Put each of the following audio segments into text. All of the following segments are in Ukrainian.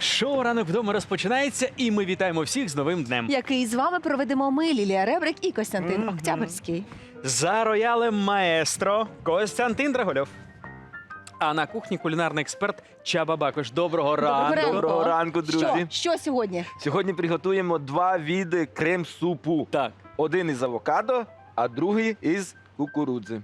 Шоу ранок вдома розпочинається, і ми вітаємо всіх з новим днем. який з вами проведемо ми, Лілія Ребрик і Костянтин Октябрьський. За роялем маестро Костянтин Драгольов. А на кухні кулінарний експерт Чаба Бакош. Доброго ранку. ранку. Доброго ранку, друзі. Що? Що сьогодні? Сьогодні приготуємо два види крем-супу. Так. Один із авокадо, а другий із кукурудзи.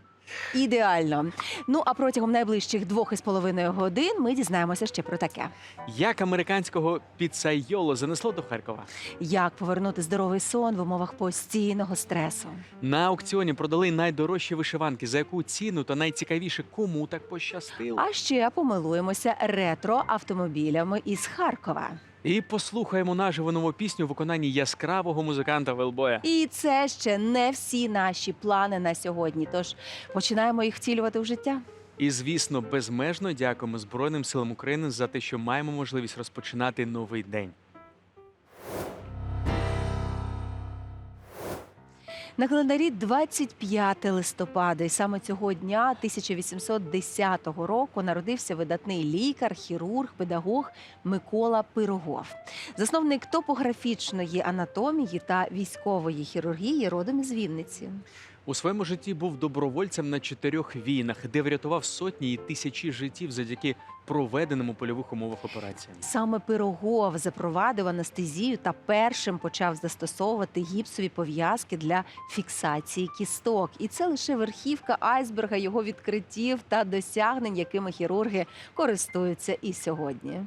Ідеально. Ну а протягом найближчих двох із половиною годин ми дізнаємося ще про таке: Як американського піцайоло занесло до Харкова? як повернути здоровий сон в умовах постійного стресу. На аукціоні продали найдорожчі вишиванки. За яку ціну та найцікавіше, кому так пощастило? А ще помилуємося ретро автомобілями із Харкова. І послухаємо наживо нову пісню в виконанні яскравого музиканта Велбоя. І це ще не всі наші плани на сьогодні. Тож починаємо їх втілювати в життя. І звісно, безмежно дякуємо Збройним силам України за те, що маємо можливість розпочинати новий день. На календарі 25 листопада, і саме цього дня 1810 року народився видатний лікар, хірург, педагог Микола Пирогов, засновник топографічної анатомії та військової хірургії родом із Вінниці. У своєму житті був добровольцем на чотирьох війнах, де врятував сотні і тисячі життів завдяки проведеним у польових умовах операціям. Саме Пирогов запровадив анестезію та першим почав застосовувати гіпсові пов'язки для фіксації кісток. І це лише верхівка айсберга його відкриттів та досягнень, якими хірурги користуються і сьогодні.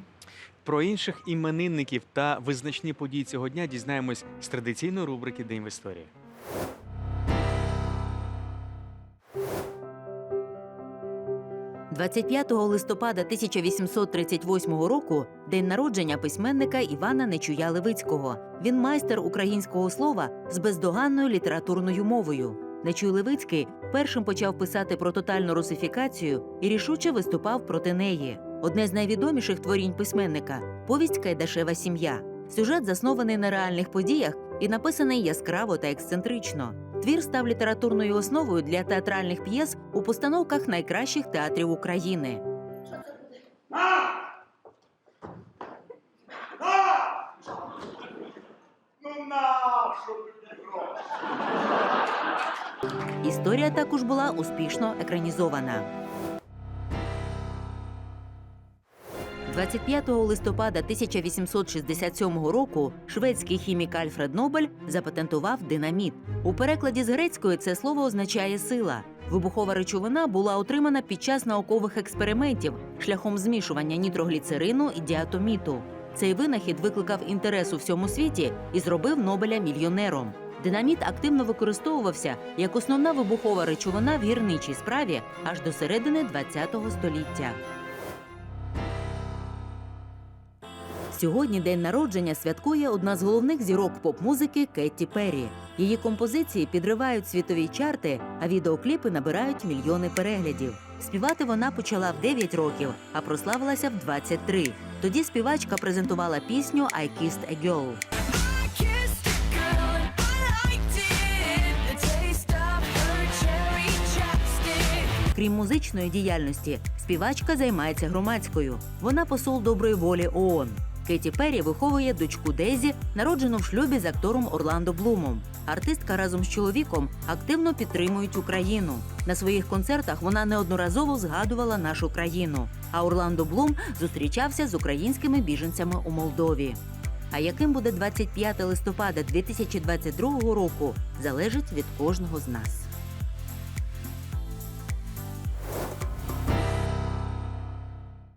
Про інших іменинників та визначні події цього дня дізнаємось з традиційної рубрики День в історії. – 25 листопада 1838 року день народження письменника Івана Нечуя Левицького. Він майстер українського слова з бездоганною літературною мовою. Нечуй Левицький першим почав писати про тотальну русифікацію і рішуче виступав проти неї. Одне з найвідоміших творінь письменника повість Кайдашева сім'я. Сюжет заснований на реальних подіях і написаний яскраво та ексцентрично. Твір став літературною основою для театральних п'єс у постановках найкращих театрів України. Ну нащо тобі гроші? Історія також була успішно екранізована. 25 листопада 1867 року шведський хімік Альфред Нобель запатентував динаміт. У перекладі з грецької це слово означає сила. Вибухова речовина була отримана під час наукових експериментів шляхом змішування нітрогліцерину і діатоміту. Цей винахід викликав інтерес у всьому світі і зробив Нобеля мільйонером. Динаміт активно використовувався як основна вибухова речовина в гірничій справі аж до середини ХХ століття. Сьогодні день народження святкує одна з головних зірок поп-музики Кетті Перрі. Її композиції підривають світові чарти, а відеокліпи набирають мільйони переглядів. Співати вона почала в 9 років, а прославилася в 23. Тоді співачка презентувала пісню «I kissed a girl». Крім музичної діяльності, співачка займається громадською. Вона посол доброї волі ООН. Кеті Перрі виховує дочку Дезі, народжену в шлюбі з актором Орландо Блумом. Артистка разом з чоловіком активно підтримують Україну. На своїх концертах вона неодноразово згадувала нашу країну. А Орландо Блум зустрічався з українськими біженцями у Молдові. А яким буде 25 листопада 2022 року, залежить від кожного з нас.